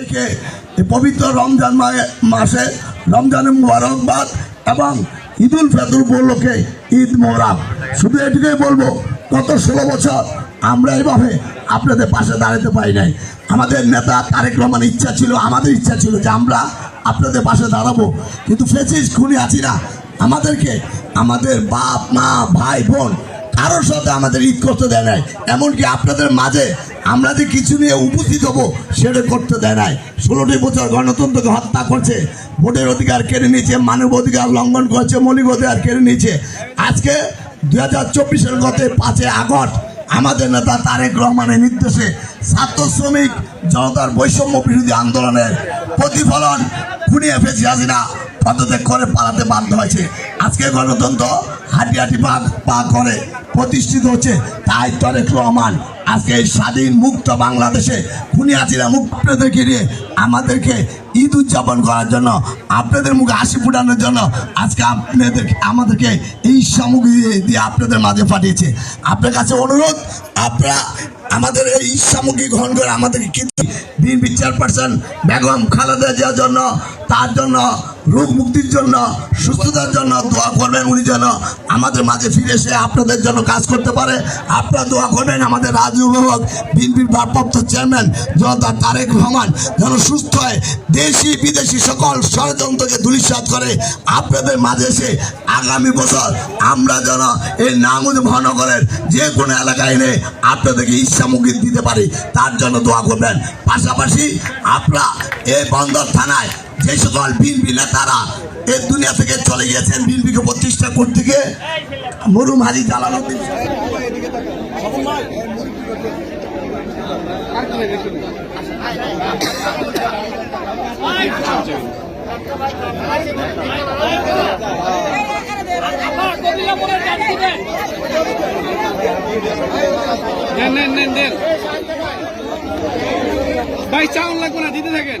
সবাইকে এই পবিত্র রমজান মাসে রমজানের মুবারকবাদ এবং ঈদুল ফেদুল উপলক্ষে ঈদ মোহরাম। শুধু এটুকুই বলব, গত ষোলো বছর আমরা এভাবে আপনাদের পাশে দাঁড়াতে পারি নাই। আমাদের নেতা তারেক রহমান ইচ্ছা ছিল, আমাদের ইচ্ছা ছিল যে আমরা আপনাদের পাশে দাঁড়াবো। কিন্তু ফেসিস, খুনি আছি না আমাদেরকে, আমাদের বাপ, মা, ভাই, বোন কারোর সাথে আমাদের ঈদ করতে দেয় নাই। এমনকি আপনাদের মাঝে আমরা যে কিছু নিয়ে উপস্থিত হব, সেটা করতে দেয় নাই। ষোলোটি বছর গণতন্ত্রকে হত্যা করছে, ভোটের অধিকার কেড়ে নিয়েছে, মানব অধিকার লঙ্ঘন করেছে, মৌলিক অধিকার কেড়ে নিয়েছে। আজকে দু হাজার চব্বিশের গতে পাঁচই আগস্ট, আমাদের নেতা তারেক রহমানের নির্দেশে ছাত্র শ্রমিক জনতার বৈষম্য বিরোধী আন্দোলনের প্রতিফলন খুনিয়ে ফেসি হাসিনা, পদত্যাগ করে পালাতে বাধ্য হয়েছে। আজকে গণতন্ত্র হাঁটি পা পা করে প্রতিষ্ঠিত হচ্ছে, তাই তারেক রহমান আজকে এই স্বাধীন মুক্ত বাংলাদেশে খুনি হাসিনা মুখ আপনাদেরকে নিয়ে আমাদেরকে ঈদ উদযাপন করার জন্য, আপনাদের মুখে হাসি ফুটানোর জন্য আজকে আপনাদের আমাদেরকে এই সামগ্রী দিয়ে আপনাদের মাঝে পাঠিয়েছে। আপনার কাছে অনুরোধ, আপনারা আমাদের এই সামগ্রী গ্রহণ করে আমাদেরকে কিন্তু বিএনপি চেয়ারপারসন বেগম খালেদা জিয়ার জন্য, তার জন্য, রোগ মুক্তির জন্য সুস্থতার জন্য দোয়া করবেন, উনি যেন আমাদের মাঝে ফিরে এসে আপনাদের জন্য কাজ করতে পারে। আপনারা দোয়া করবেন আমাদের রাজ্য অভিভাবক বিএনপির ভারপ্রাপ্ত চেয়ারম্যান জনতা তারেক রহমান যেন সুস্থ হয়। দেশি, বিদেশি সকল ষড়যন্ত্রকে ধূলিসাৎ করে আপনাদের মাঝে এসে আগামী বছর আমরা যেন এই নাঙ্গজ মহানগরের যে কোনো এলাকায় এনে আপনাদেরকে ইচ্ছামুখী দিতে পারি, তার জন্য দোয়া করবেন। পাশাপাশি আপনারা এই বন্দর থানায় যে সকল বিএনপি নেতারা এই দুনিয়া থেকে চলে গিয়েছেন বিলবিকে প্রতিষ্ঠা করতে গিয়ে মরুম হাজি জালালউদ্দিন দেন ভাই চাউল লাগবো না দিতে থাকেন